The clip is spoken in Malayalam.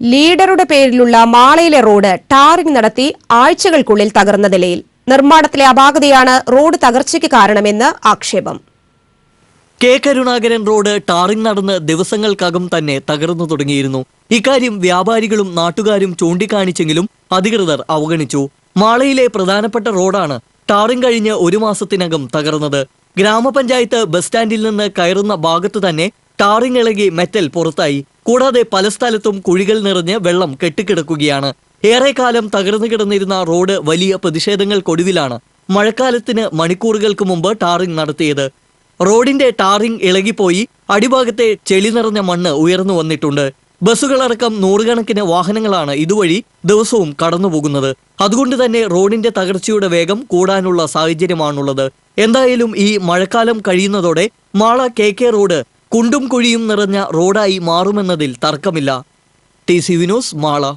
ലീഡറുടെ പേരിലുള്ള മാളയിലെ റോഡ് ടാറിംഗ് നടത്തി ആഴ്ചകൾക്കുള്ളിൽ തകർന്ന നിലയിൽ. നിർമ്മാണത്തിലെ അപാകതയാണ് റോഡ് തകർച്ചയ്ക്ക് കാരണമെന്ന് ആക്ഷേപം. കെ കരുണാകരൻ റോഡ് ടാറിംഗ് നടന്ന് ദിവസങ്ങൾക്കകം തന്നെ തകർന്നു തുടങ്ങിയിരുന്നു. ഇക്കാര്യം വ്യാപാരികളും നാട്ടുകാരും ചൂണ്ടിക്കാണിച്ചെങ്കിലും അധികൃതർ അവഗണിച്ചു. മാളയിലെ പ്രധാനപ്പെട്ട റോഡാണ് ടാറിംഗ് കഴിഞ്ഞ് ഒരു മാസത്തിനകം തകർന്നത്. ഗ്രാമപഞ്ചായത്ത് ബസ് സ്റ്റാൻഡിൽ നിന്ന് കയറുന്ന ഭാഗത്ത് തന്നെ ടാറിംഗ് ഇളകി മെറ്റൽ പുറത്തായി. കൂടാതെ പല സ്ഥലത്തും കുഴികൾ നിറഞ്ഞ് വെള്ളം കെട്ടിക്കിടക്കുകയാണ്. ഏറെക്കാലം തകർന്നു കിടന്നിരുന്ന റോഡ് വലിയ പ്രതിഷേധങ്ങൾക്കൊടുവിലാണ് മഴക്കാലത്തിന് മണിക്കൂറുകൾക്ക് മുമ്പ് ടാറിംഗ് നടത്തിയത്. റോഡിന്റെ ടാറിംഗ് ഇളകിപ്പോയി അടിഭാഗത്തെ ചെളി നിറഞ്ഞ മണ്ണ് ഉയർന്നു വന്നിട്ടുണ്ട്. ബസ്സുകളടക്കം നൂറുകണക്കിന് വാഹനങ്ങളാണ് ഇതുവഴി ദിവസവും കടന്നുപോകുന്നത്. അതുകൊണ്ട് തന്നെ റോഡിന്റെ തകർച്ചയുടെ വേഗം കൂടാനുള്ള സാഹചര്യമാണുള്ളത്. എന്തായാലും ഈ മഴക്കാലം കഴിയുന്നതോടെ മാള കെ കെ റോഡ് കുണ്ടും കുഴിയും നിറഞ്ഞ റോഡായി മാറുമെന്നതിൽ തർക്കമില്ല. T C Vinos Mala.